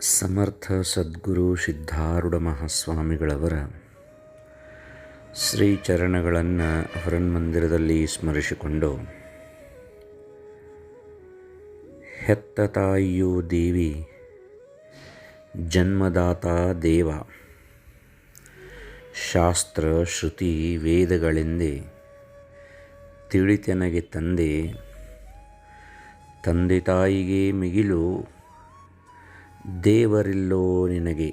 ಸಮರ್ಥ ಸದ್ಗುರು ಶ್ರೀ ಚರಣಗಳನ್ನು ಹೊರನ್ಮಂದಿರದಲ್ಲಿ ಸ್ಮರಿಸಿಕೊಂಡು, ಹೆತ್ತ ತಾಯಿಯು ದೇವಿ, ಜನ್ಮದಾತ ದೇವ, ಶಾಸ್ತ್ರ, ಶ್ರುತಿ, ವೇದಗಳೆಂದೇ ತಿಳಿತೆನಗೆ ತಂದೆ ತಂದೆ ತಾಯಿಗೆ ಮಿಗಿಲು ದೇವರಿಲ್ಲೋ ನಿನಗೆ?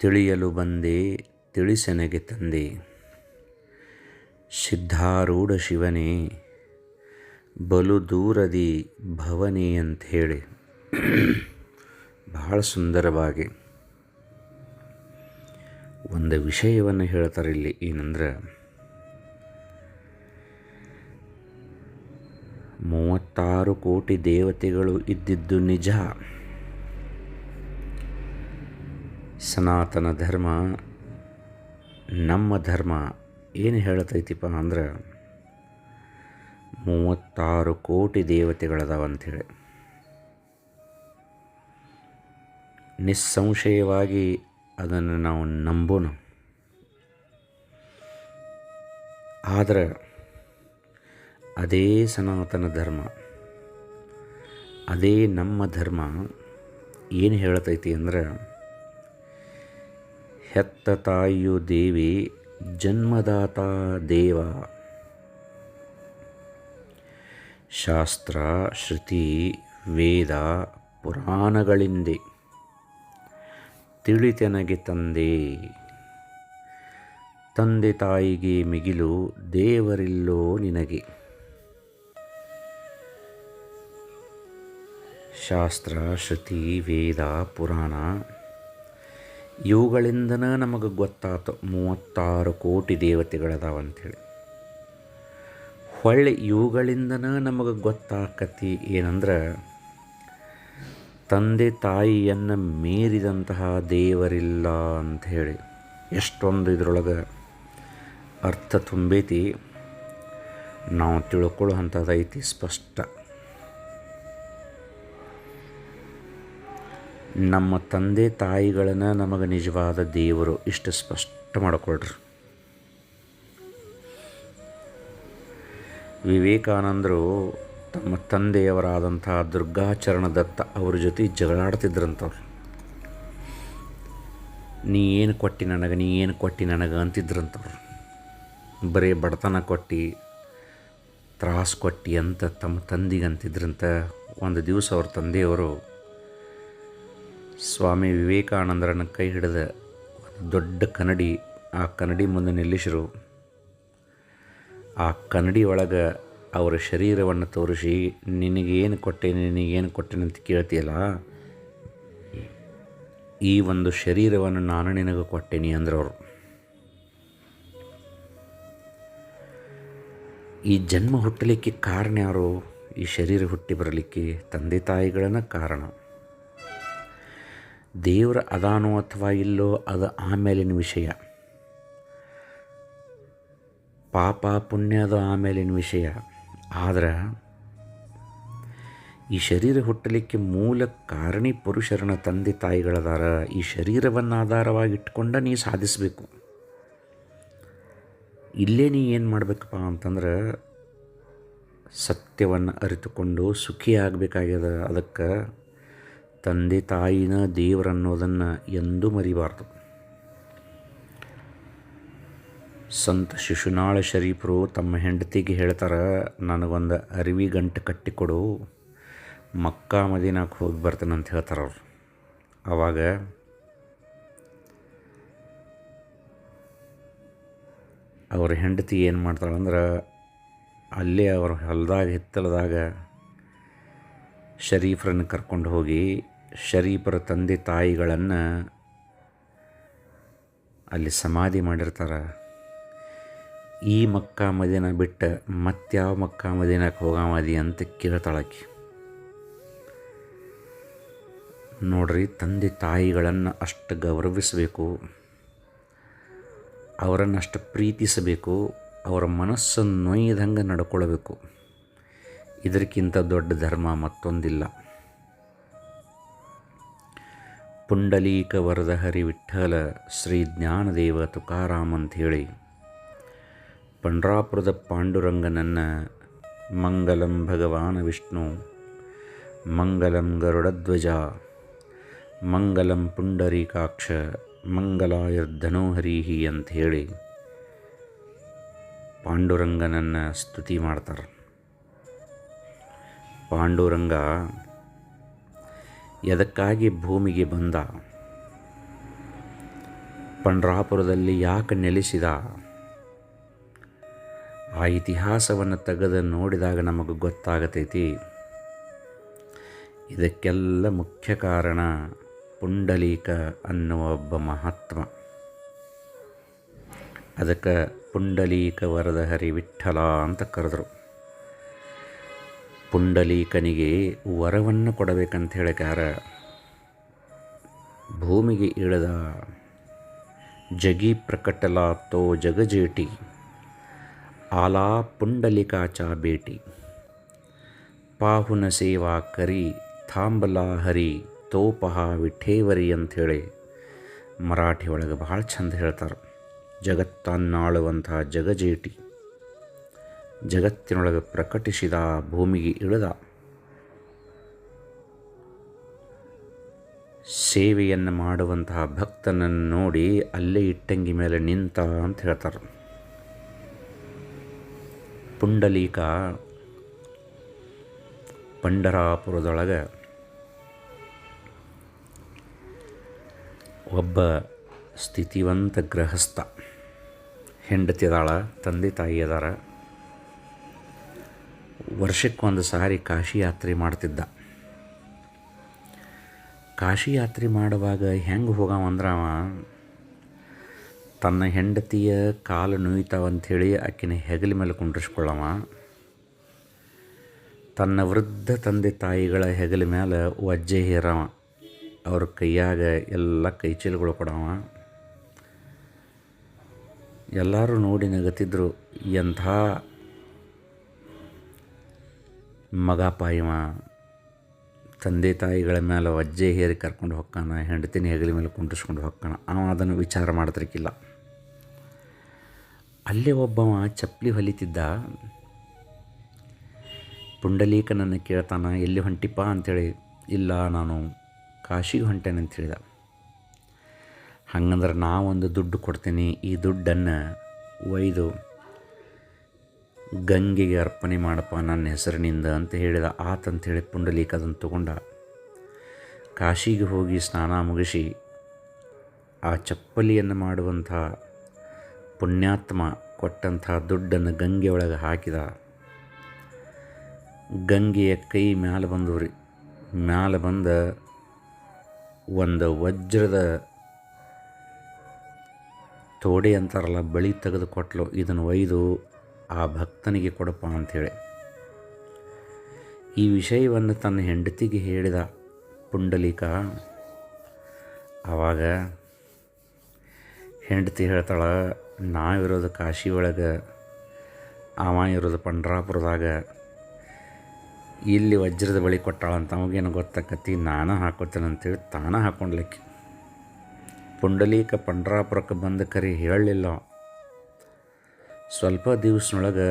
ತಿಳಿಯಲು ಬಂದೆ, ತಿಳಿಸೆನಗೆ ತಂದೆ. ಸಿದ್ಧಾರೂಢ ಶಿವನೇ, ಬಲು ದೂರದಿ ಭವನಿ ಅಂತ ಹೇಳಿ. ಬಹಳ ಸುಂದರವಾಗಿ. ಒಂದು ವಿಷಯವನ್ನು ಹೇಳ್ತಾರೆ ಇಲ್ಲಿ, ಏನಂದ್ರೆ ಮೂವತ್ತಾರು ಕೋಟಿ ದೇವತೆಗಳು ಇದ್ದಿದ್ದು ನಿಜ. ಸನಾತನ ಧರ್ಮ, ನಮ್ಮ ಧರ್ಮ ಏನು ಹೇಳ್ತೈತಿಪ್ಪ ಅಂದ್ರೆ ಮೂವತ್ತಾರು ಕೋಟಿ ದೇವತೆಗಳದಾವ ಅಂಥೇಳಿ ನಿಸ್ಸಂಶಯವಾಗಿ ಅದನ್ನು ನಾವು ನಂಬೋಣ ಆದರೆ ಅದೇ ಸನಾತನ ಧರ್ಮ. ಅದೇ ನಮ್ಮ ಧರ್ಮ. ಏನು ಹೇಳ್ತೈತಿ ಅಂದ್ರೆ, ಹೆತ್ತ ತಾಯಿಯು ದೇವಿ, ಜನ್ಮದಾತ ದೇವ. ಶಾಸ್ತ್ರ ಶ್ರುತಿ ವೇದ, ಪುರಾಣಗಳಿಂದೆ ತಿಳಿತೆನಗೆ ತಂದೆ. ತಂದೆ ತಾಯಿಗೆ ಮಿಗಿಲು ದೇವರಿಲ್ಲೋ ನಿನಗೆ. ಶಾಸ್ತ್ರ ಶ್ರುತಿ ವೇದ, ಪುರಾಣ ಇವುಗಳಿಂದನೇ ನಮಗೆ ಗೊತ್ತಾತು. ಮೂವತ್ತಾರು ಕೋಟಿ ದೇವತೆಗಳದಾವ ಅಂಥೇಳಿ. ಹೊಳ್ಳಿ ಇವುಗಳಿಂದನೇ ನಮಗೆ ಗೊತ್ತಾಕತಿ ಏನಂದ್ರೆ, ತಂದೆ ತಾಯಿಯನ್ನು ಮೀರಿದಂತಹ ದೇವರಿಲ್ಲ ಅಂಥೇಳಿ. ಎಷ್ಟೊಂದು ಇದರೊಳಗೆ ಅರ್ಥ ತುಂಬೈತಿ. ನಾವು ತಿಳ್ಕೊಳ್ಳೋ ಅಂಥದ್ದೈತಿ ಸ್ಪಷ್ಟ. ನಮ್ಮ ತಂದೆ ತಾಯಿಗಳನ್ನು ನಮಗೆ ನಿಜವಾದ ದೇವರು ಇಷ್ಟು ಸ್ಪಷ್ಟ ಮಾಡಿಕೊಳ್ರಿ. ವಿವೇಕಾನಂದರು ತಮ್ಮ ತಂದೆಯವರಾದಂಥ ದುರ್ಗಾಚರಣ ದತ್ತ ಅವ್ರ ಜೊತೆ ಜಗಳಾಡ್ತಿದ್ರಂಥವ್ರು ನೀ ಏನು ಕೊಟ್ಟಿ ನನಗೆ, ನೀ ಏನು ಕೊಟ್ಟಿ ನನಗೆ ಅಂತಿದ್ರಂಥವ್ರು ಬರೀ ಬಡತನ ಕೊಟ್ಟು, ತ್ರಾಸು ಕೊಟ್ಟು ಅಂತ ತಮ್ಮ ತಂದಿಗೆ ಅಂತಿದ್ರಂತ ಒಂದು ದಿವಸ ಅವ್ರ ತಂದೆಯವರು ಸ್ವಾಮಿ ವಿವೇಕಾನಂದರನ್ನು ಕೈ ಹಿಡಿದ ದೊಡ್ಡ ಕನ್ನಡಿ ಆ ಕನ್ನಡಿ ಮುಂದೆ ನಿಲ್ಲಿಸಿರು. ಆ ಕನ್ನಡಿ ಒಳಗೆ ಅವರ ಶರೀರವನ್ನು ತೋರಿಸಿ, ನಿನಗೇನು ಕೊಟ್ಟೆ ನಿನಗೇನು ಕೊಟ್ಟೆ ಅಂತ ಕೇಳ್ತೀಯಲ್ಲ? ಈ ಒಂದು ಶರೀರವನ್ನು ನಾನು ನಿನಗೆ ಕೊಟ್ಟೇನಿ ಅಂದ್ರವರು. ಈ ಜನ್ಮ ಹುಟ್ಟಲಿಕ್ಕೆ ಕಾರಣ ಯಾರು? ಈ ಶರೀರ ಹುಟ್ಟಿ ಬರಲಿಕ್ಕೆ ತಂದೆ ತಾಯಿಗಳನ್ನ ಕಾರಣ. ದೇವರ ಅದಾನೋ ಅಥವಾ ಇಲ್ಲೋ ಅದು ಆಮೇಲಿನ ವಿಷಯ. ಪಾಪ ಪುಣ್ಯ ಅದು ಆಮೇಲಿನ ವಿಷಯ. ಆದ್ರೆ ಈ ಶರೀರ ಹುಟ್ಟಲಿಕ್ಕೆ ಮೂಲ ಕಾರಣಿ ಪುರುಷರನ ತಂದೆ ತಾಯಿಗಳದಾರ ಈ ಶರೀರವನ್ನು ಆಧಾರವಾಗಿ ಇಟ್ಕೊಂಡ ನೀ ಸಾಧಿಸಬೇಕು. ಇಲ್ಲೇ ನೀ ಏನು ಮಾಡಬೇಕಪ್ಪ ಅಂತಂದ್ರೆ ಸತ್ಯವನ್ನು ಅರಿತುಕೊಂಡು ಸುಖಿ ಆಗಬೇಕಾಗ್ಯದ ಅದಕ್ಕೆ ತಂದೆ ತಾಯಿನ ದೇವರನ್ನೋದನ್ನು ಎಂದೂ ಮರಿಬಾರ್ದು. ಸಂತ ಶಿಶುನಾಳ ಶರೀಫರು ತಮ್ಮ ಹೆಂಡತಿಗೆ ಹೇಳ್ತಾರೆ, ನನಗೊಂದು ಅರಿವಿ ಗಂಟು ಕಟ್ಟಿಕೊಡು, ಮಕ್ಕಾ ಮದಿನಾಕ್ಕೆ ಹೋಗಿ ಬರ್ತಾನೆ ಅಂತ ಹೇಳ್ತಾರೆ ಅವ್ರು. ಆವಾಗ ಅವ್ರ ಹೆಂಡತಿ ಏನು ಮಾಡ್ತಾಳಂದ್ರೆ ಅಲ್ಲೇ ಅವ್ರ ಹೊಲದಾಗ, ಹಿತ್ತಲದಾಗ ಶರೀಫರನ್ನು ಕರ್ಕೊಂಡು ಹೋಗಿ ಶರೀಫರ ತಂದೆ ತಾಯಿಗಳನ್ನು ಅಲ್ಲಿ ಸಮಾಧಿ ಮಾಡಿರ್ತಾರೆ. ಈ ಮಕ್ಕಾ ಮದಿನ ಬಿಟ್ಟು ಮತ್ಯಾವ ಮಕ್ಕಾ ಮದಿನಕ್ಕೆ ಹೋಗಾಮದಿ ಅಂತ ಕೇಳ್ತಾಳಕಿ ನೋಡ್ರಿ, ತಂದೆ ತಾಯಿಗಳನ್ನು ಅಷ್ಟು ಗೌರವಿಸಬೇಕು, ಅವರನ್ನು ಅಷ್ಟು ಪ್ರೀತಿಸಬೇಕು, ಅವರ ಮನಸ್ಸನ್ನು ನೊಯ್ದಂಗೆ ನಡ್ಕೊಳ್ಬೇಕು. ಇದಕ್ಕಿಂತ ದೊಡ್ಡ ಧರ್ಮ ಮತ್ತೊಂದಿಲ್ಲ. ಪುಂಡಲೀಕ ವರದಹರಿ ವಿಠ್ಠಲ ಶ್ರೀ ಜ್ಞಾನದೇವ ತುಕಾರಾಮ್ ಅಂಥೇಳಿ. ಪಂಡ್ರಾಪುರದ ಪಾಂಡುರಂಗನನ್ನು ಮಂಗಲಂ ಭಗವಾನ ವಿಷ್ಣು, ಮಂಗಲಂ ಗರುಡಧ್ವಜ, ಮಂಗಲಂ ಪುಂಡರೀಕಾಕ್ಷ, ಮಂಗಲಾಯರ್ಧನೋಹರೀಹಿ ಅಂಥೇಳಿ ಪಾಂಡುರಂಗನನ್ನು ಸ್ತುತಿ ಮಾಡ್ತಾರೆ. ಪಾಂಡುರಂಗ ಎದಕ್ಕಾಗಿ ಭೂಮಿಗೆ ಬಂದ? ಪಂಡ್ರಾಪುರದಲ್ಲಿ ಯಾಕೆ ನೆಲೆಸಿದ? ಆ ಇತಿಹಾಸವನ್ನು ತೆಗೆದು ನೋಡಿದಾಗ ನಮಗೆ ಗೊತ್ತಾಗತೈತಿ. ಇದಕ್ಕೆಲ್ಲ ಮುಖ್ಯ ಕಾರಣ ಪುಂಡಲೀಕ ಅನ್ನುವ ಒಬ್ಬ ಮಹಾತ್ಮ. ಅದಕ್ಕೆ ಪುಂಡಲೀಕ ವರದಹರಿ ವಿಠಲ ಅಂತ ಕರೆದರು. ಪುಂಡಲೀಕನಿಗೆ ವರವನ್ನು ಕೊಡಬೇಕಂತ ಹೇಳಿಕಾರ ಭೂಮಿಗೆ ಇಳಿದ ಜಗಿ ಪ್ರಕಟಲಾತೋ ಜಗಜೇಟಿ, ಆಲಾ ಪುಂಡಲಿಕಾಚಾ ಬೇಟಿ ಪಾಹುನ ಸೇವಾ ಕರಿ ಥಾಂಬಲಾ ಹರಿ ತೋಪಹ ವಿಠೇವರಿ ಅಂಥೇಳಿ ಮರಾಠಿ ಒಳಗೆ ಭಾಳ ಚಂದ ಹೇಳ್ತಾರೆ. ಜಗತ್ತನ್ನಾಳುವಂಥ ಜಗಜೇಟಿ. ಜಗತ್ತಿನೊಳಗೆ ಪ್ರಕಟಿಸಿದ ಭೂಮಿಗೆ ಇಳಿದ ಸೇವೆಯನ್ನು ಮಾಡುವಂತಹ ಭಕ್ತನನ್ನು ನೋಡಿ ಅಲ್ಲೇ ಇಟ್ಟಂಗಿ ಮೇಲೆ ನಿಂತ ಅಂತ ಹೇಳ್ತಾರೆ. ಪುಂಡಲೀಕ ಪಂಡರಾಪುರದೊಳಗೆ ಒಬ್ಬ ಸ್ಥಿತಿವಂತ ಗೃಹಸ್ಥ ಹೆಂಡತಿ ಅದಾಳ, ತಂದೆ ತಾಯಿ ಅದಾರ. ವರ್ಷಕ್ಕೊಂದು ಸಾರಿ ಕಾಶಿ ಯಾತ್ರೆ ಮಾಡ್ತಿದ್ದ. ಕಾಶಿ ಯಾತ್ರೆ ಮಾಡುವಾಗ ಹೆಂಗೆ ಹೋಗವಂದ್ರೆ ಅವ, ತನ್ನ ಹೆಂಡತಿಯ ಕಾಲು ನುಯ್ತಾವಂಥೇಳಿ ಆಕಿನ ಹೆಗಲ ಮೇಲೆ ಕುಂಡ್ರಿಸ್ಕೊಳ್ಳವ. ತನ್ನ ವೃದ್ಧ ತಂದೆ ತಾಯಿಗಳ ಹೆಗಲ ಮೇಲೆ ವಜ್ಜೆ ಹೇರವ. ಅವ್ರ ಕೈಯಾಗ ಎಲ್ಲ ಕೈಚೀಲಗಳು ಕೊಡವ. ಎಲ್ಲರೂ ನೋಡಿ ನಗತಿದ್ರು, ಎಂಥ ಮಗಪ್ಪ ಇವ ತಂದೆ ತಾಯಿಗಳ ಮೇಲೆ ಅಜ್ಜೆ ಹೇರಿ ಕರ್ಕೊಂಡು ಹೊಕ್ಕಾನ, ಹೆಂಡತಿನ ಹೆಗಲಿ ಮೇಲೆ ಕುಂಟಿಸ್ಕೊಂಡು ಹೊಕ್ಕಾನ, ಅವ ಅದನ್ನು ವಿಚಾರ ಮಾಡ್ತಿರ್ಕಿಲ್ಲ. ಅಲ್ಲೇ ಒಬ್ಬವ ಚಪ್ಪಲಿ ಹೊಲಿತಿದ್ದ, ಪುಂಡಲೀಕನನ್ನು ಕೇಳ್ತಾನ, ಎಲ್ಲಿ ಹೊಂಟಿಪ್ಪ ಅಂಥೇಳಿ, ಇಲ್ಲ ನಾನು ಕಾಶಿಗೆ ಹೊಂಟೇನೆ ಅಂತ ಹೇಳಿದ. ಹಂಗಂದ್ರೆ ನಾವೊಂದು ದುಡ್ಡು ಕೊಡ್ತೀನಿ, ಈ ದುಡ್ಡನ್ನು ಒಯ್ದು ಗಂಗೆಗೆ ಅರ್ಪಣೆ ಮಾಡಪ್ಪ ನನ್ನ ಹೆಸರಿನಿಂದ ಅಂತ ಹೇಳಿದ ಆತಂಥೇಳಿ ಪುಂಡಲೀಕ ಅದನ್ನು ತಗೊಂಡ. ಕಾಶಿಗೆ ಹೋಗಿ ಸ್ನಾನ ಮುಗಿಸಿ ಆ ಚಪ್ಪಲಿಯನ್ನು ಮಾಡುವಂಥ ಪುಣ್ಯಾತ್ಮ ಕೊಟ್ಟಂಥ ದುಡ್ಡನ್ನು ಗಂಗೆ ಒಳಗೆ ಹಾಕಿದ. ಗಂಗೆಯ ಕೈ ಮ್ಯಾಲೆ ಬಂದವ್ರಿ ಮ್ಯಾಲೆ ಬಂದ ಒಂದು ವಜ್ರದ ತೋಡೆ ಅಂತಾರಲ್ಲ, ಬಳಿ ತೆಗೆದು ಕೊಟ್ಲು. ಇದನ್ನು ಒಯ್ದು ಆ ಭಕ್ತನಿಗೆ ಕೊಡಪ್ಪ ಅಂಥೇಳಿ. ಈ ವಿಷಯವನ್ನು ತನ್ನ ಹೆಂಡತಿಗೆ ಹೇಳಿದ ಪುಂಡಲೀಕ ಆವಾಗ ಹೆಂಡತಿ ಹೇಳ್ತಾಳ ನಾವಿರೋದು ಕಾಶಿ ಒಳಗೆ, ಅವ ಇರೋದು ಪಂಡ್ರಾಪುರದಾಗ, ಇಲ್ಲಿ ವಜ್ರದ ಬಳಿ ಕೊಟ್ಟಾಳಂತ ಅವಾಗೇನು ಗೊತ್ತಾಕತಿ ನಾನು ಹಾಕೋತೇನೆ ಅಂತೇಳಿ ತಾನ ಹಾಕೊಂಡ್ಲಿಕ್ಕೆ. ಪುಂಡಲೀಕ ಪಂಡ್ರಾಪುರಕ್ಕೆ ಬಂದ ಕರಿ, ಹೇಳಲಿಲ್ಲ ಸ್ವಲ್ಪ ದಿವಸನೊಳಗೆ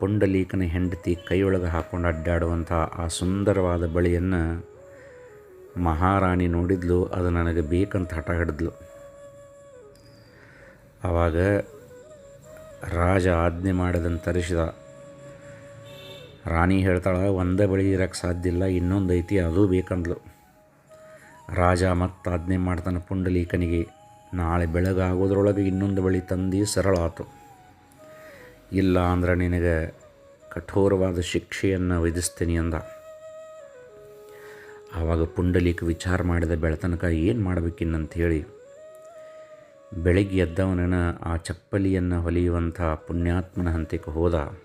ಪುಂಡಲೀಕನ ಹೆಂಡತಿ ಕೈಯೊಳಗೆ ಹಾಕೊಂಡು ಅಡ್ಡಾಡುವಂಥ ಆ ಸುಂದರವಾದ ಬಳಿಯನ್ನು ಮಹಾರಾಣಿ ನೋಡಿದ್ಲು, ಅದು ನನಗೆ ಬೇಕಂತ ಹಠ ಹಿಡಿದ್ಲು. ಆವಾಗ ರಾಜ ಆಜ್ಞೆ ಮಾಡಿದಂತ ತರಿಸಿದ. ರಾಣಿ ಹೇಳ್ತಾಳೆ, ಒಂದೇ ಬಳಿ ಇರೋಕ್ಕೆ ಸಾಧ್ಯ ಇಲ್ಲ, ಇನ್ನೊಂದು ಐತಿ, ಅದು ಬೇಕಂದ್ಲು. ರಾಜ ಮತ್ತೆ ಆಜ್ಞೆ ಮಾಡ್ತಾನೆ ಪುಂಡಲೀಕನಿಗೆ, ನಾಳೆ ಬೆಳಗಾಗೋದ್ರೊಳಗೆ ಇನ್ನೊಂದು ಬಳಿ ತಂದು ಸರಳ ಆತು ಇಲ್ಲ ಅಂದ್ರೆ ನಿನಗೆ ಕಠೋರವಾದ ಶಿಕ್ಷೆಯನ್ನು ವಿಧಿಸ್ತೀನಿ ಅಂದ. ಆವಾಗ ಪುಂಡಲೀಕ ವಿಚಾರ ಮಾಡಿದ ಬೆಳತನಕ ಏನು ಮಾಡಬೇಕಿನ್ನಂಥೇಳಿ ಬೆಳಿಗ್ಗೆ ಎದ್ದವನನ ಆ ಚಪ್ಪಲಿಯನ್ನು ಹೊಲಿಯುವಂಥ ಪುಣ್ಯಾತ್ಮನ ಹಂತಕ್ಕೆ ಹೋದ.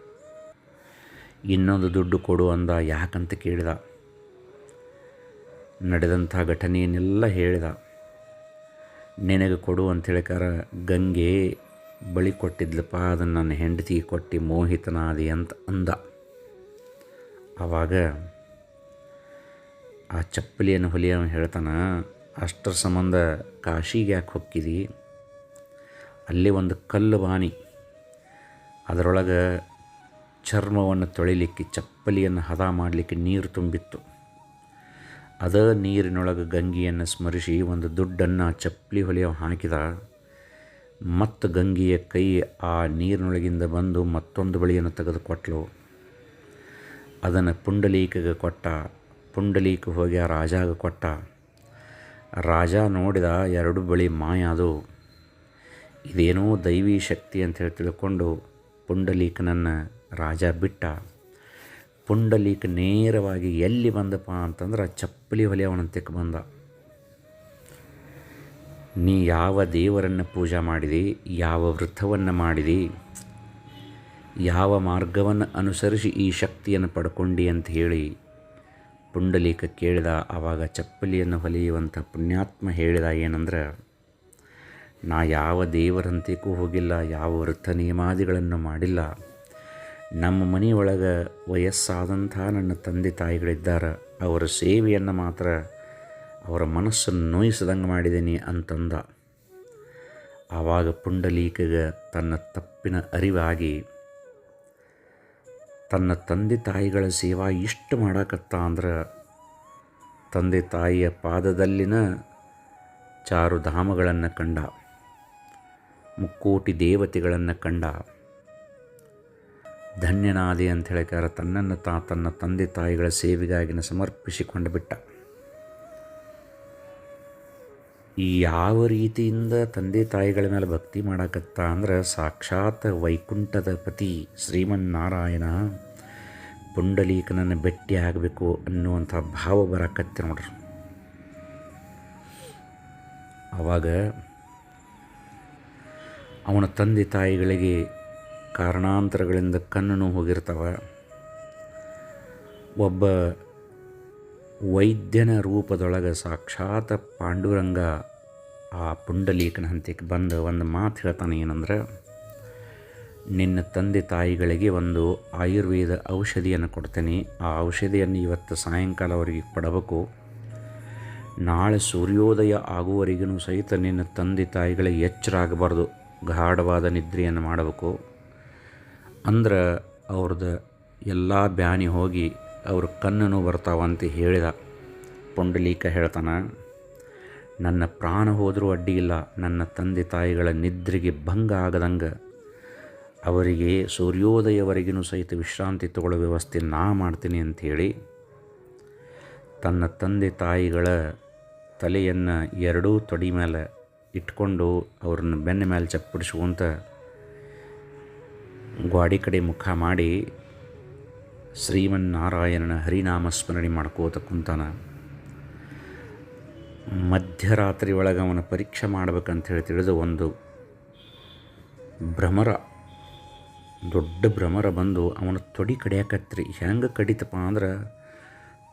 ಇನ್ನೊಂದು ದುಡ್ಡು ಕೊಡು ಅಂದ ಯಾಕಂತ ಕೇಳಿದ. ನಡೆದಂಥ ಘಟನೆಯನ್ನೆಲ್ಲ ಹೇಳಿದ. ನಿನಗೆ ಕೊಡು ಅಂತ ಹೇಳಿಕಾರ ಗಂಗೆ ಬಳಿ ಕೊಟ್ಟಿದ್ಲಪ್ಪ, ಅದನ್ನು ನನ್ನ ಹೆಂಡತಿಗೆ ಕೊಟ್ಟು ಮೋಹಿತನಾದಿ ಅಂತ ಅಂದ. ಆವಾಗ ಆ ಚಪ್ಪಲಿಯನ್ನು ಹೊಲಿಯವ ಹೇಳ್ತಾನ, ಅಷ್ಟರ ಸಂಬಂಧ ಕಾಶಿಗೆ ಯಾಕೆ ಹೊಕ್ಕಿದಿ ಅಲ್ಲಿ ಒಂದು ಕಲ್ಲು ಬಾನಿ ಅದರೊಳಗೆ ಚರ್ಮವನ್ನು ತೊಳಿಲಿಕ್ಕೆ ಚಪ್ಪಲಿಯನ್ನು ಹದ ಮಾಡಲಿಕ್ಕೆ ನೀರು ತುಂಬಿತ್ತು. ಅದ ನೀರಿನೊಳಗೆ ಗಂಗಿಯನ್ನು ಸ್ಮರಿಸಿ ಒಂದು ದುಡ್ಡನ್ನು ಚಪ್ಪಲಿ ಹೊಲಿಯೋ ಹಾಕಿದ. ಮತ್ತು ಗಂಗೆಯ ಕೈ ಆ ನೀರಿನೊಳಗಿಂದ ಬಂದು ಮತ್ತೊಂದು ಬಳಿಯನ್ನು ತೆಗೆದುಕೊಟ್ಲು. ಅದನ್ನು ಪುಂಡಲೀಕಗೆ ಕೊಟ್ಟ ಪುಂಡಲೀಕ ಹೋಗಿ ಆ ರಾಜಾಗ ಕೊಟ್ಟ. ರಾಜ ನೋಡಿದ ಎರಡು ಬಳಿ ಮಾಯ ಅದು ಇದೇನೋ ದೈವಿ ಶಕ್ತಿ ಅಂತ ಹೇಳಿ ತಿಳ್ಕೊಂಡು ಪುಂಡಲೀಕನನ್ನು ರಾಜ ಬಿಟ್ಟ. ಪುಂಡಲೀಕ ನೇರವಾಗಿ ಎಲ್ಲಿ ಬಂದಪ್ಪ ಅಂತಂದ್ರೆ ಚಪ್ಪಲಿ ಹೊಲಿಯವನಂತಕ್ಕೆ ಬಂದ. ನೀ ಯಾವ ದೇವರನ್ನು ಪೂಜೆ ಮಾಡಿದಿ? ಯಾವ ವೃತ್ತವನ್ನು ಮಾಡಿದಿ? ಯಾವ ಮಾರ್ಗವನ್ನು ಅನುಸರಿಸಿ ಈ ಶಕ್ತಿಯನ್ನು ಪಡ್ಕೊಂಡಿ ಅಂತ ಹೇಳಿ ಪುಂಡಲೀಕ ಕೇಳಿದ, ಆವಾಗ ಚಪ್ಪಲಿಯನ್ನು ಹೊಲಿಯುವಂಥ ಪುಣ್ಯಾತ್ಮ ಹೇಳಿದ ಏನಂದ್ರೆ, ನಾ ಯಾವ ದೇವರಂತೆಗೂ ಹೋಗಿಲ್ಲ ಯಾವ ವೃತ್ತ ನಿಯಮಾದಿಗಳನ್ನು ಮಾಡಿಲ್ಲ. ನಮ್ಮ ಮನೆಯೊಳಗೆ ವಯಸ್ಸಾದಂಥ ನನ್ನ ತಂದೆ ತಾಯಿಗಳಿದ್ದಾರೆ, ಅವರ ಸೇವೆಯನ್ನು ಮಾತ್ರ ಅವರ ಮನಸ್ಸನ್ನು ನೋಯಿಸದಂಗೆ ಮಾಡಿದ್ದೀನಿ ಅಂತಂದ. ಆವಾಗ ಪುಂಡಲೀಕಗ ತನ್ನ ತಪ್ಪಿನ ಅರಿವಾಗಿ, ತನ್ನ ತಂದೆ ತಾಯಿಗಳ ಸೇವಾ ಇಷ್ಟು ಮಾಡಕತ್ತ ಅಂದ್ರೆ, ತಂದೆ ತಾಯಿಯ ಪಾದದಲ್ಲಿನ ಚಾರುಧಾಮಗಳನ್ನು ಕಂಡ, ಮುಕ್ಕೋಟಿ ದೇವತೆಗಳನ್ನು ಕಂಡ. ಧನ್ಯನಾದೆ ಅಂತ ಹೇಳಿಕಾರ ತನ್ನನ್ನು ತಾ ತನ್ನ ತಂದೆ ತಾಯಿಗಳ ಸೇವೆಗಾಗಿನ ಸಮರ್ಪಿಸಿಕೊಂಡು ಬಿಟ್ಟ. ಯಾವ ರೀತಿಯಿಂದ ತಂದೆ ತಾಯಿಗಳ ಮೇಲೆ ಭಕ್ತಿ ಮಾಡಕತ್ತ ಅಂದ್ರೆ ಸಾಕ್ಷಾತ್ ವೈಕುಂಠದ ಪತಿ ಶ್ರೀಮನ್ನಾರಾಯಣ ಪುಂಡಲೀಕನನ್ನು ಭೇಟಿ ಆಗಬೇಕು ಅನ್ನುವಂಥ ಭಾವ ಬರಕತ್ತೆ ನೋಡ್ರಿ. ಆವಾಗ ಅವನ ತಂದೆ ತಾಯಿಗಳಿಗೆ ಕಾರಣಾಂತರಗಳಿಂದ ಕಣ್ಣು ಹೋಗಿರ್ತವೆ. ಒಬ್ಬ ವೈದ್ಯನ ರೂಪದೊಳಗೆ ಸಾಕ್ಷಾತ್ ಪಾಂಡುರಂಗ ಆ ಪುಂಡಲೀಕನ ಹಂತಕ್ಕೆ ಬಂದು ಒಂದು ಮಾತು ಹೇಳ್ತಾನೆ ಏನಂದ್ರೆ, ನಿನ್ನ ತಂದೆ ತಾಯಿಗಳಿಗೆ ಒಂದು ಆಯುರ್ವೇದ ಔಷಧಿಯನ್ನು ಕೊಡ್ತೇನೆ. ಆ ಔಷಧಿಯನ್ನು ಇವತ್ತು ಸಾಯಂಕಾಲ ಅವರಿಗೆ ಕೊಡಬೇಕು. ನಾಳೆ ಸೂರ್ಯೋದಯ ಆಗುವವರೆಗೂ ಸಹಿತ ನಿನ್ನ ತಂದೆ ತಾಯಿಗಳಿಗೆ ಎಚ್ಚರ ಆಗಬಾರ್ದು. ಗಾಢವಾದ ನಿದ್ರೆಯನ್ನು ಮಾಡಬೇಕು. ಅಂದ್ರೆ ಅವ್ರದ್ದು ಎಲ್ಲ ಬ್ಯಾನಿ ಹೋಗಿ ಅವ್ರ ಕಣ್ಣನು ಬರ್ತಾವಂತ ಹೇಳಿದ. ಪುಂಡಲೀಕ ಹೇಳ್ತಾನೆ, ನನ್ನ ಪ್ರಾಣ ಹೋದರೂ ಅಡ್ಡಿ ಇಲ್ಲ, ನನ್ನ ತಂದೆ ತಾಯಿಗಳ ನಿದ್ರೆಗೆ ಭಂಗ ಆಗದಂಗೆ. ಅವರಿಗೆ ಸೂರ್ಯೋದಯವರೆಗೂ ಸಹಿತ ವಿಶ್ರಾಂತಿ ತಗೊಳ್ಳೋ ವ್ಯವಸ್ಥೆ ನಾ ಮಾಡ್ತೀನಿ ಅಂಥೇಳಿ ತನ್ನ ತಂದೆ ತಾಯಿಗಳ ತಲೆಯನ್ನು ಎರಡೂ ತೊಡಿ ಮೇಲೆ ಇಟ್ಕೊಂಡು ಅವ್ರನ್ನ ಬೆನ್ನ ಮೇಲೆ ಚಪ್ಪಡಿಸುವಂತ ಗ್ವಾಡಿ ಕಡೆ ಮುಖ ಮಾಡಿ ಶ್ರೀಮನ್ನಾರಾಯಣನ ಹರಿನಾಮ ಸ್ಮರಣೆ ಮಾಡ್ಕೋತ ಕುಂತಾನ ಮಧ್ಯರಾತ್ರಿ ಒಳಗೆ ಅವನ ಪರೀಕ್ಷೆ ಮಾಡ್ಬೇಕಂತ ಹೇಳಿ ತಿಳಿದು ಒಂದು ಭ್ರಮರ, ದೊಡ್ಡ ಭ್ರಮರ ಬಂದು ಅವನ ತೊಡಿ ಕಡಿಯಾಕತ್ರಿ. ಹೆಂಗೆ ಕಡಿತಪ್ಪ ಅಂದ್ರೆ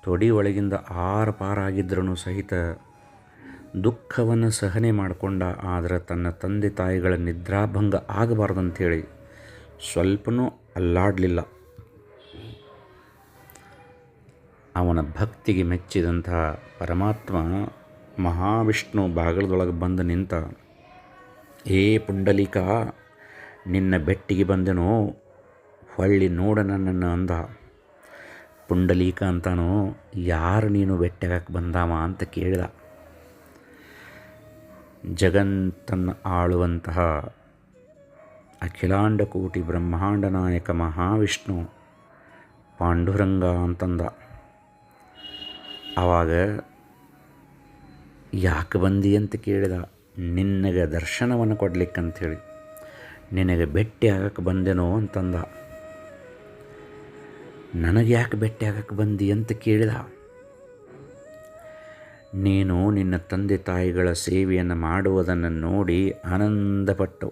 ತೊಡಿ ಒಳಗಿಂದ ಆರು ಪಾರಾಗಿದ್ರೂ ಸಹಿತ ದುಃಖವನ್ನು ಸಹನೆ ಮಾಡಿಕೊಂಡ, ಆದರೆ ತನ್ನ ತಂದೆ ತಾಯಿಗಳ ನಿದ್ರಾಭಂಗ ಆಗಬಾರ್ದಂಥೇಳಿ ಸ್ವಲ್ಪನೂ ಅಲ್ಲಾಡಲಿಲ್ಲ. ಅವನ ಭಕ್ತಿಗೆ ಮೆಚ್ಚಿದಂತಹ ಪರಮಾತ್ಮ ಮಹಾವಿಷ್ಣು ಬಾಗಲದೊಳಗೆ ಬಂದು ನಿಂತ, ಏ ಪುಂಡಲಿಕ, ನಿನ್ನ ಬೆಟ್ಟಿಗೆ ಬಂದೆನೋ, ಹೊಳ್ಳಿ ನೋಡ ನನ್ನನ್ನು ಅಂದ. ಪುಂಡಲೀಕ ಅಂತಾನೋ, ಯಾರು ನೀನು ಬೆಟ್ಟಗಕ್ಕೆ ಬಂದಾವ ಅಂತ ಕೇಳಿದ. ಜಗತ್ತನ್ನು ಆಳುವಂತಹ ಅಖಿಲಾಂಡಕೋಟಿ ಬ್ರಹ್ಮಾಂಡ ನಾಯಕ ಮಹಾವಿಷ್ಣು ಪಾಂಡುರಂಗ ಅಂತಂದ. ಆವಾಗ ಯಾಕೆ ಬಂದಿ ಅಂತ ಕೇಳಿದ, ನಿನಗೆ ದರ್ಶನವನ್ನು ಕೊಡ್ಲಿಕ್ಕಂಥೇಳಿ ನಿನಗೆ ಭೇಟಿ ಆಗಕ್ಕೆ ಬಂದೆನೋ ಅಂತಂದ. ನನಗೆ ಯಾಕೆ ಭೇಟಿ ಆಗಕ್ಕೆ ಬಂದಿ ಅಂತ ಕೇಳಿದ. ನೀನು ನಿನ್ನ ತಂದೆ ತಾಯಿಗಳ ಸೇವೆಯನ್ನು ಮಾಡುವುದನ್ನು ನೋಡಿ ಆನಂದಪಟ್ಟು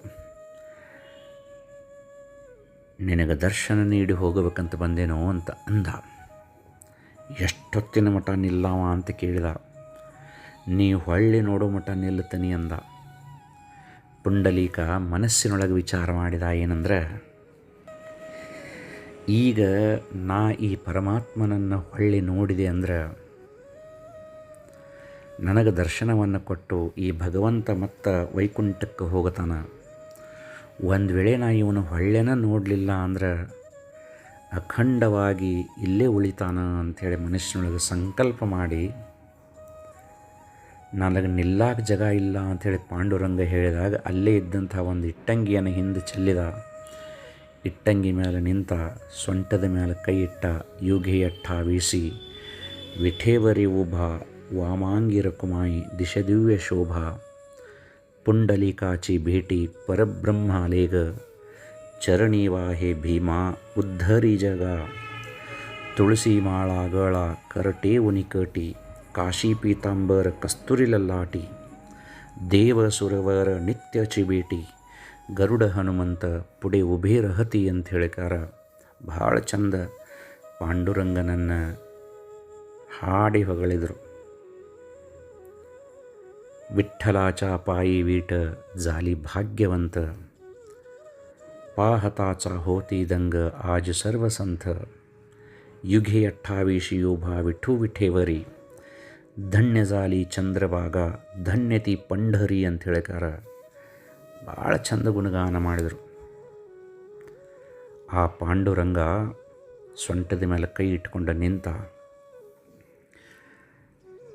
ನಿನಗೆ ದರ್ಶನ ನೀಡಿ ಹೋಗಬೇಕಂತ ಬಂದೇನೋ ಅಂತ ಅಂದ. ಎಷ್ಟೊತ್ತಿನ ಮಠ ನಿಲ್ಲವ ಅಂತ ಕೇಳಿದ. ನೀ ಹೊಳ್ಳಿ ನೋಡೋ ಮಠ ನಿಲ್ಲುತ್ತೀನಿ ಅಂದ. ಪುಂಡಲೀಕ ಮನಸ್ಸಿನೊಳಗೆ ವಿಚಾರ ಮಾಡಿದ ಏನಂದ್ರೆ, ಈಗ ನಾ ಈ ಪರಮಾತ್ಮನನ್ನು ಹೊಳ್ಳಿ ನೋಡಿದೆ ಅಂದ್ರೆ, ನನಗೆ ದರ್ಶನವನ್ನು ಕೊಟ್ಟು ಈ ಭಗವಂತ ಮತ್ತು ವೈಕುಂಠಕ್ಕೆ ಹೋಗತಾನ. ಒಂದು ವೇಳೆ ನಾ ಇವನು ಹೊಳ್ಳೆನ ನೋಡಲಿಲ್ಲ ಅಂದ್ರೆ ಅಖಂಡವಾಗಿ ಇಲ್ಲೇ ಉಳಿತಾನ ಅಂಥೇಳಿ ಮನುಷ್ಯನೊಳಗೆ ಸಂಕಲ್ಪ ಮಾಡಿ, ನನಗೆ ನಿಲ್ಲಾಕ ಜಾಗ ಇಲ್ಲ ಅಂಥೇಳಿ ಪಾಂಡುರಂಗ ಹೇಳಿದಾಗ ಅಲ್ಲೇ ಇದ್ದಂಥ ಒಂದು ಇಟ್ಟಂಗಿಯನ್ನು ಹಿಂದೆ ಚೆಲ್ಲಿದ, ಇಟ್ಟಂಗಿ ಮೇಲೆ ನಿಂತ, ಸೊಂಟದ ಮೇಲೆ ಕೈ ಇಟ್ಟ ಯುಗೆಯಟ್ಟ ವೀಸಿ, ವಿಠೇವರಿ ಉಭ, ವಾಮಾಂಗಿರ ಕುಮಾಯಿ, ದಿಶದಿವ್ಯ ಶೋಭಾ, ಪುಂಡಲಿಕಾಚಿ ಭೇಟಿ ಪರಬ್ರಹ್ಮಾಲೇಗ ಚರಣೀವಾ ಹೇ ಭೀಮಾ ಉದ್ಧರಿ ಜಗ. ತುಳಸಿ ಮಾಳಾಗಳ ಕರಟೆ ಉನಿಕಟಿ, ಕಾಶಿ ಪೀತಾಂಬರ ಕಸ್ತೂರಿ ಲಲ್ಲಾಟಿ, ದೇವ ಸುರವರ ನಿತ್ಯ ಚಿಬೇಟಿ ಗರುಡ ಹನುಮಂತ ಪುಡೆ ಉಭೇ ರಹತಿ ಅಂತ ಹೇಳಿಕಾರ ಭಾಳ ಚಂದ ಪಾಂಡುರಂಗನನ್ನು ಹಾಡಿ ಹೊಗಳಿದರು. ವಿಠಲಾಚಾಪಾಯಿ ವೀಟ ಜಾಲಿ ಭಾಗ್ಯವಂತ. पाहताचा होती दंग आज सर्व संत युगे अठ्ठावीशी योभा विठू विठेवरी ಧನ್ಯ ಜಾಲಿ ಚಂದ್ರಭಾಗ ಧನ್ಯತಿ ಪಂಢರಿ ಅಂತ ಹೇಳಿಕಾರ ಭಾಳ ಚಂದ ಗುಣಗಾನ ಮಾಡಿದರು ಆ ಪಾಂಡುರಂಗ ಸೊಂಟದ ಮೇಲೆ ಕೈ ಇಟ್ಕೊಂಡ ನಿಂತ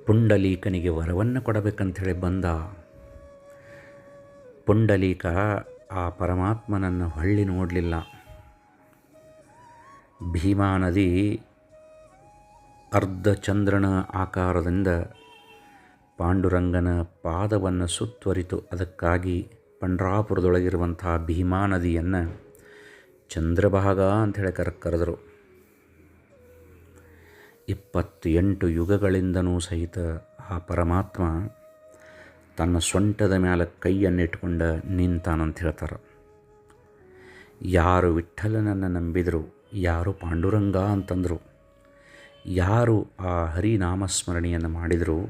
ಪುಂಡಲೀಕನಿಗೆ ವರವನ್ನು ಕೊಡಬೇಕಂಥೇಳಿ ಬಂದ ಪುಂಡಲೀಕ ಆ ಪರಮಾತ್ಮನನ್ನು ಹೊಳ್ಳಿ ನೋಡಲಿಲ್ಲ. ಭೀಮಾ ನದಿ ಅರ್ಧ ಚಂದ್ರನ ಆಕಾರದಿಂದ ಪಾಂಡುರಂಗನ ಪಾದವನ್ನು ಸುತ್ತುವರಿತು ಅದಕ್ಕಾಗಿ ಪಂಡ್ರಾಪುರದೊಳಗಿರುವಂಥ ಭೀಮಾ ನದಿಯನ್ನು ಚಂದ್ರಭಾಗ ಅಂಥೇಳಿ ಕರ, ಕರೆದರು. ಇಪ್ಪತ್ತೆಂಟು ಯುಗಗಳಿಂದನೂ ಸಹಿತ ಆ ಪರಮಾತ್ಮ ತನ್ನ ಸೊಂಟದ ಮೇಲೆ ಕೈಯನ್ನಿಟ್ಕೊಂಡು ನಿಂತಾನಂತ ಹೇಳ್ತಾರೆ ಯಾರು ವಿಠಲನನ್ನು ನಂಬಿದರು, ಯಾರು ಪಾಂಡುರಂಗ ಅಂತಂದರು, ಯಾರು ಆ ಹರಿನಾಮಸ್ಮರಣೆಯನ್ನು ಮಾಡಿದರು,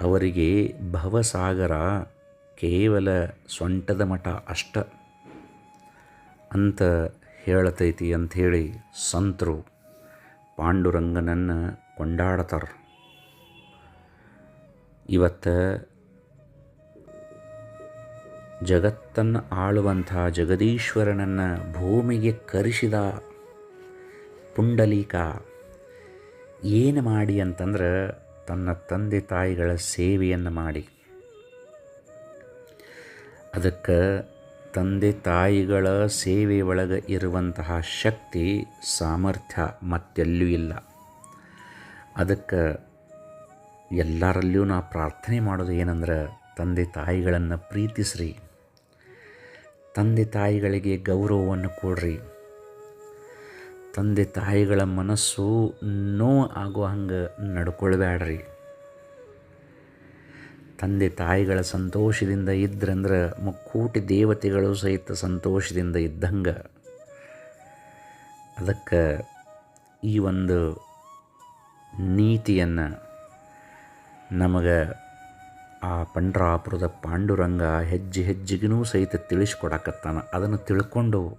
ಅವರಿಗೆ ಭವಸಾಗರ ಕೇವಲ ಸೊಂಟದ ಮಠ ಅಷ್ಟ ಅಂತ ಹೇಳತೈತಿ ಅಂಥೇಳಿ ಸಂತರು ಪಾಂಡುರಂಗನನ್ನು ಕೊಂಡಾಡ್ತಾರೆ. ಇವತ್ತು ಜಗತ್ತನ್ನು ಆಳುವಂಥ ಜಗದೀಶ್ವರನನ್ನು ಭೂಮಿಗೆ ಕರೆಸಿದ ಪುಂಡಲೀಕ ಏನು ಮಾಡಿ ಅಂತಂದ್ರೆ ತನ್ನ ತಂದೆ ತಾಯಿಗಳ ಸೇವೆಯನ್ನು ಮಾಡಿ. ಅದಕ್ಕೆ ತಂದೆ ತಾಯಿಗಳ ಸೇವೆ ಒಳಗೆ ಇರುವಂತಹ ಶಕ್ತಿ, ಸಾಮರ್ಥ್ಯ ಮತ್ತೆಲ್ಲೂ ಇಲ್ಲ. ಅದಕ್ಕೆ ಎಲ್ಲರಲ್ಲಿಯೂ ನಾ ಪ್ರಾರ್ಥನೆ ಮಾಡೋದು ಏನಂದ್ರೆ, ತಂದೆ ತಾಯಿಗಳನ್ನು ಪ್ರೀತಿಸ್ರಿ. ತಂದೆ ತಾಯಿಗಳಿಗೆ ಗೌರವವನ್ನು ಕೊಡ್ರಿ. ತಂದೆ ತಾಯಿಗಳ ಮನಸ್ಸು ನೋ ಆಗೋ ಹಂಗೆ ನಡ್ಕೊಳ್ಬೇಡ್ರಿ ತಂದೆ ತಾಯಿಗಳ ಸಂತೋಷದಿಂದ ಇದ್ರಂದ್ರೆ, ಮುಕ್ಕೂಟಿ ದೇವತೆಗಳು ಸಹಿತ ಸಂತೋಷದಿಂದ ಇದ್ದಂಗೆ. ಅದಕ್ಕೆ ಈ ಒಂದು ನೀತಿಯನ್ನು ನಮಗೆ ಆ ಪಂಡ್ರಾಪುರದ ಪಾಂಡುರಂಗ ಹೆಜ್ಜೆ ಹೆಜ್ಜೆಗೂ ಸಹಿತ ತಿಳಿಸ್ಕೊಡಕತ್ತಾನ. ಅದನ್ನು ತಿಳ್ಕೊಂಡು,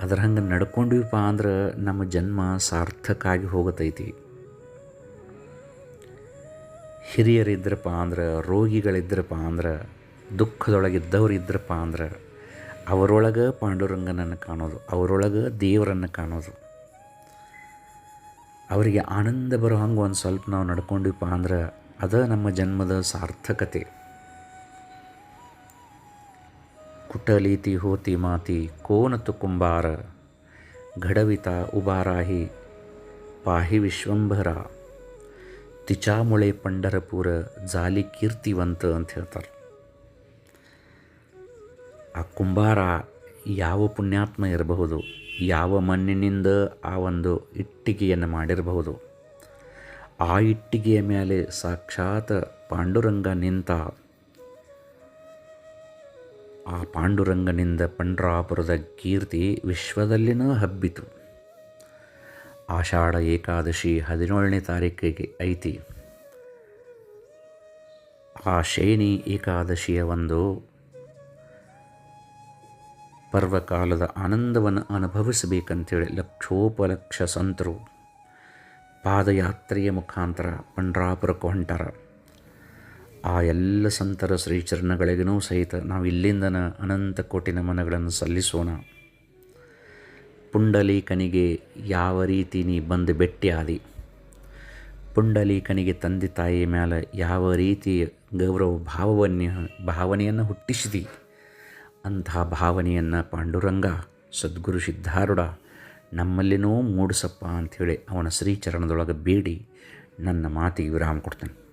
ಅದರ ಹಂಗೆ ನಡ್ಕೊಂಡ್ವಿಪ್ಪ ಅಂದ್ರೆ ನಮ್ಮ ಜನ್ಮ ಸಾರ್ಥಕ ಆಗಿ ಹೋಗತೈತಿ. ಹಿರಿಯರಿದ್ರಪ್ಪ ಅಂದ್ರೆ ರೋಗಿಗಳಿದ್ರಪ್ಪ ಅಂದ್ರೆ, ದುಃಖದೊಳಗಿದ್ದವ್ರು ಇದ್ರಪ್ಪ ಅಂದ್ರೆ, ಅವರೊಳಗೆ ಪಾಂಡುರಂಗನನ್ನು ಕಾಣೋದು, ಅವರೊಳಗೆ ದೇವರನ್ನು ಕಾಣೋದು. ಅವರಿಗೆ ಆನಂದ ಬರೋ ಹಂಗೆ ಒಂದು ಸ್ವಲ್ಪ ನಾವು ನಡ್ಕೊಂಡಿಪ್ಪ ಅಂದ್ರೆ ಅದ ನಮ್ಮ ಜನ್ಮದ ಸಾರ್ಥಕತೆ. ಕುಟಲೀತಿ ಹೋತಿ ಮಾತಿ ಕೋನತು ಕುಂಬಾರ, ಘಡವಿತ ಉಬಾರಾಹಿ, ಪಾಹಿ ವಿಶ್ವಂಭರ, ತಿಚಾಮುಳೆ ಪಂಡರಪುರ ಜಾಲಿ ಕೀರ್ತಿವಂತ ಅಂತ ಹೇಳ್ತಾರೆ. ಆ ಕುಂಬಾರ ಯಾವ ಪುಣ್ಯಾತ್ಮ ಇರಬಹುದು ಯಾವ ಮಣ್ಣಿನಿಂದ ಆ ಒಂದು ಇಟ್ಟಿಗೆಯನ್ನು ಮಾಡಿರಬಹುದು? ಆ ಇಟ್ಟಿಗೆಯ ಮೇಲೆ ಸಾಕ್ಷಾತ್ ಪಾಂಡುರಂಗ ನಿಂತ, ಆ ಪಾಂಡುರಂಗನಿಂದ ಪಂಡ್ರಾಪುರದ ಕೀರ್ತಿ ವಿಶ್ವದಲ್ಲಿನೂ ಹಬ್ಬಿತು. ಆಷಾಢ ಏಕಾದಶಿ ಹದಿನೇಳನೇ ತಾರೀಕಿಗೆ ಐತಿ. ಆ ಶೇನಿ ಏಕಾದಶಿಯ ಒಂದು ಪರ್ವಕಾಲದ ಆನಂದವನ್ನು ಅನುಭವಿಸಬೇಕಂತೇಳಿ ಲಕ್ಷೋಪಲಕ್ಷ ಸಂತರು ಪಾದಯಾತ್ರೆಯ ಮುಖಾಂತರ ಪಂಡ್ರಾಪುರಕ್ಕೆ ಹೊಂಟಾರ. ಆ ಎಲ್ಲ ಸಂತರ ಶ್ರೀಚರಣಗಳಿಗೂ ಸಹಿತ ನಾವು ಇಲ್ಲಿಂದನ ಅನಂತ ಕೋಟಿ ನಮನಗಳನ್ನು ಸಲ್ಲಿಸೋಣ. ಪುಂಡಲೀಕನಿಗೆ ಯಾವ ರೀತಿ ನೀ ಬಂದು ಭೆಟ್ಟಿಯಾದಿ ಪುಂಡಲೀಕನಿಗೆ ತಂದೆ ತಾಯಿಯ ಮೇಲೆ ಯಾವ ರೀತಿ ಗೌರವ ಭಾವವನ್ನು ಭಾವನೆಯನ್ನು ಹುಟ್ಟಿಸಿದಿ? ಅಂತಹ ಭಾವನೆಯನ್ನು ಪಾಂಡುರಂಗ ಸದ್ಗುರು ಸಿದ್ಧಾರೂಢ ನಮ್ಮಲ್ಲಿನೂ ಮೂಡಿಸಪ್ಪ ಅಂಥೇಳಿ ಅವನ ಶ್ರೀಚರಣದೊಳಗೆ ಬೇಡಿ ನನ್ನ ಮಾತಿಗೆ ವಿರಾಮ ಕೊಡ್ತೇನೆ.